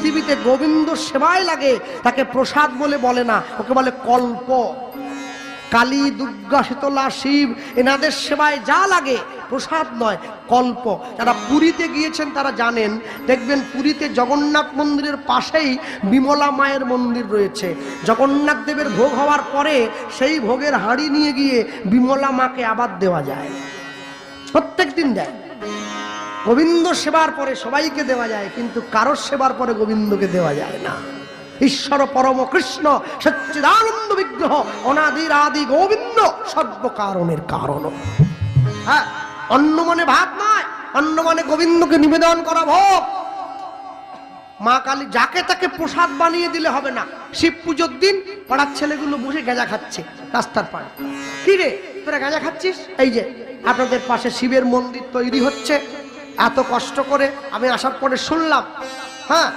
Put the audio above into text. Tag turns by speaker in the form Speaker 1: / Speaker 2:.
Speaker 1: পৃথিবীতে গোবিন্দ সেবায় লাগে, তাকে প্রসাদ বলে বলে না, ওকে বলে কল্প। কালী, দুর্গা, শীতলা, শিব, এনাদের সেবায় যা লাগে, প্রসাদ নয়, কল্প। যারা পুরীতে গিয়েছেন তারা জানেন, দেখবেন পুরীতে জগন্নাথ মন্দিরের পাশেই বিমলা মায়ের মন্দির রয়েছে। জগন্নাথ দেবের ভোগ হওয়ার পরে সেই ভোগের হাঁড়ি নিয়ে গিয়ে বিমলা মাকে আবার দেওয়া যায়। প্রত্যেক দিন দেয়। গোবিন্দ সেবার পরে সবাইকে দেওয়া যায়, কিন্তু কারোর সেবার পরে গোবিন্দকে দেওয়া যায় না। ঈশ্বর, পরম কৃষ্ণ, সচ্চিদানন্দ বিগ্রহ অনাদির আদি গোবিন্দ সর্বকারণের কারণ। হ্যাঁ অন্য মনে ভাত নয় অন্য মনে গোবিন্দকে নিবেদন করা ভোগ। মা কালী যাকে তাকে প্রসাদ বানিয়ে দিলে হবে না, শিব পুজোর দিন পাড়ার ছেলেগুলো বসে গাঁজা খাচ্ছে রাস্তার পাড়ে। কি রে, তোরা গাঁজা খাচ্ছিস? এই যে, আপনাদের পাশে শিবের মন্দির তৈরি হচ্ছে। এত কষ্ট করে আমি আসার পরে শুনলাম হ্যাঁ?